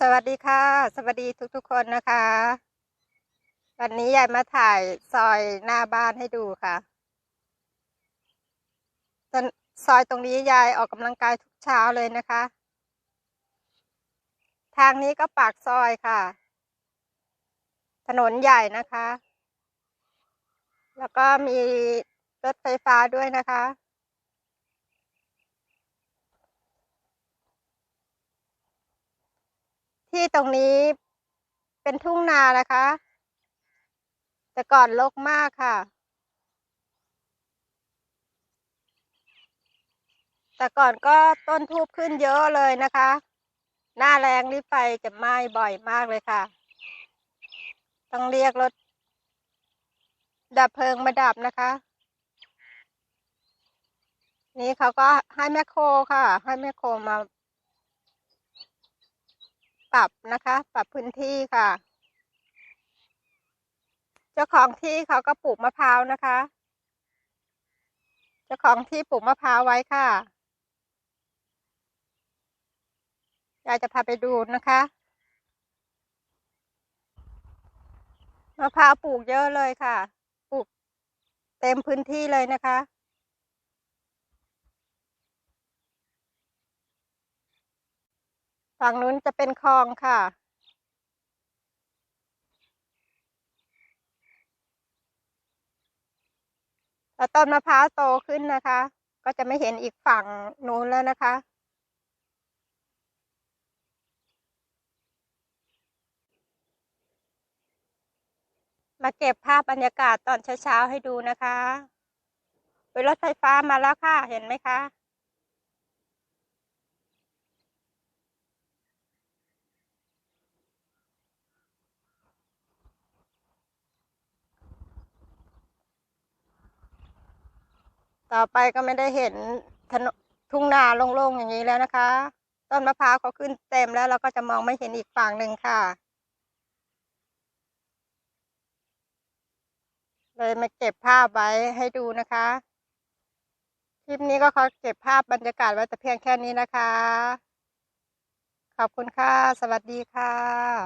สวัสดีค่ะ สวัสดีทุกๆคนนะคะ วันนี้ยายมาถ่ายซอยหน้าบ้านให้ดูค่ะซอยตรงนี้ยายออกกำลังกายทุกเช้าเลยนะคะ ทางนี้ก็ปากซอยค่ะ ถนนใหญ่นะคะ แล้วก็มีรถไฟฟ้าด้วยนะคะ ที่ตรงนี้เป็นทุ่งนานะคะ แต่ก่อนรกมากค่ะ แต่ก่อนก็ต้นทูบขึ้นเยอะเลยนะคะ หน้าแรงนี่ไฟจะไหม้บ่อยมากเลยค่ะ ต้องเรียกรถ ดับเพลิงมาดับนะคะ นี่เขาก็ให้แมคโคค่ะ ให้แมคโคมา ปรับนะคะ ปรับพื้นที่ค่ะ เจ้าของที่เขาก็ปลูกมะพร้าวนะคะ เจ้าของที่ปลูกมะพร้าวไว้ค่ะยายจะพาไปดูนะคะมะพร้าวปลูกเยอะเลยค่ะ ปลูกเต็มพื้นที่เลยนะคะ ฝั่งนู้นจะเป็นคลองค่ะ แล้วต้นมะพร้าวโตขึ้นนะคะ ก็จะไม่เห็นอีกฝั่งนู้นแล้วนะคะ มาเก็บภาพบรรยากาศตอนเช้าๆให้ดูนะคะรถไฟฟ้ามาแล้วค่ะ เห็นไหมคะ ต่อไปก็ไม่ได้เห็นถนนทุ่งนาโล่งๆอย่างนี้แล้วนะคะ ต้นมะพร้าวเขาขึ้นเต็มแล้วเราก็จะมองไม่เห็นอีกฝั่งหนึ่งค่ะ เลยมาเก็บภาพไว้ให้ดูนะคะ คลิปนี้ก็ขอเก็บภาพบรรยากาศไว้แต่เพียงแค่นี้นะคะ ขอบคุณค่ะ สวัสดีค่ะ